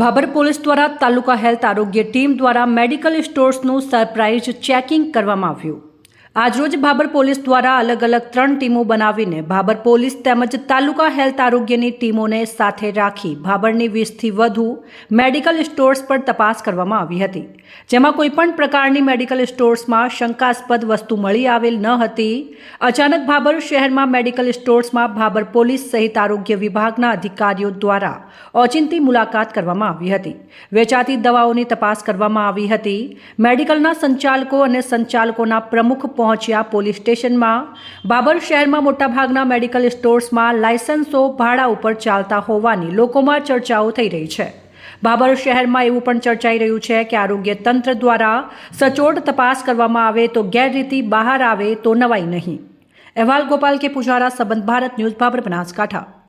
Bhabhar police દ્વારા તાલુકા health આરોગ્ય team દ્વારા મેડિકલ સ્ટોર્સનું સરપ્રાઇઝ ચેકિંગ કરવામાં આવ્યું. આજરોજ ભાબર પોલીસ દ્વારા અલગ અલગ ત્રણ ટીમો બનાવીને ભાબર પોલીસ તેમજ તાલુકા હેલ્થ આરોગ્યની ટીમોને સાથે રાખી ભાભરની વીસથી વધુ મેડિકલ સ્ટોર્સ પર તપાસ કરવામાં આવી હતી. જેમાં કોઈપણ પ્રકારની મેડિકલ સ્ટોર્સમાં શંકાસ્પદ વસ્તુ મળી આવેલ ન હતી. અચાનક ભાબર શહેરમાં મેડિકલ સ્ટોર્સમાં ભાબર પોલીસ સહિત આરોગ્ય વિભાગના અધિકારીઓ દ્વારા ઓચિંતી મુલાકાત કરવામાં આવી હતી. વેચાતી દવાઓની તપાસ કરવામાં આવી હતી. મેડિકલના સંચાલકો અને સંચાલકોના પ્રમુખ પહોંચ્યા પોલીસ સ્ટેશનમાં. બાબર શહેરમાં મોટાભાગના મેડિકલ સ્ટોર્સમાં લાયસન્સો ભાડા ઉપર ચાલતા હોવાની લોકોમાં ચર્ચાઓ થઈ રહી છે. બાબર શહેરમાં એવું પણ ચર્ચાઈ રહ્યું છે કે આરોગ્ય તંત્ર દ્વારા સચોટ તપાસ કરવામાં આવે તો ગેરરીતિ બહાર આવે તો નવાઈ નહીં. અહેવાલ ગોપાલ કે પુજારા, સંબંધ ભારત ન્યૂઝ, બાબર બનાસકાંઠા.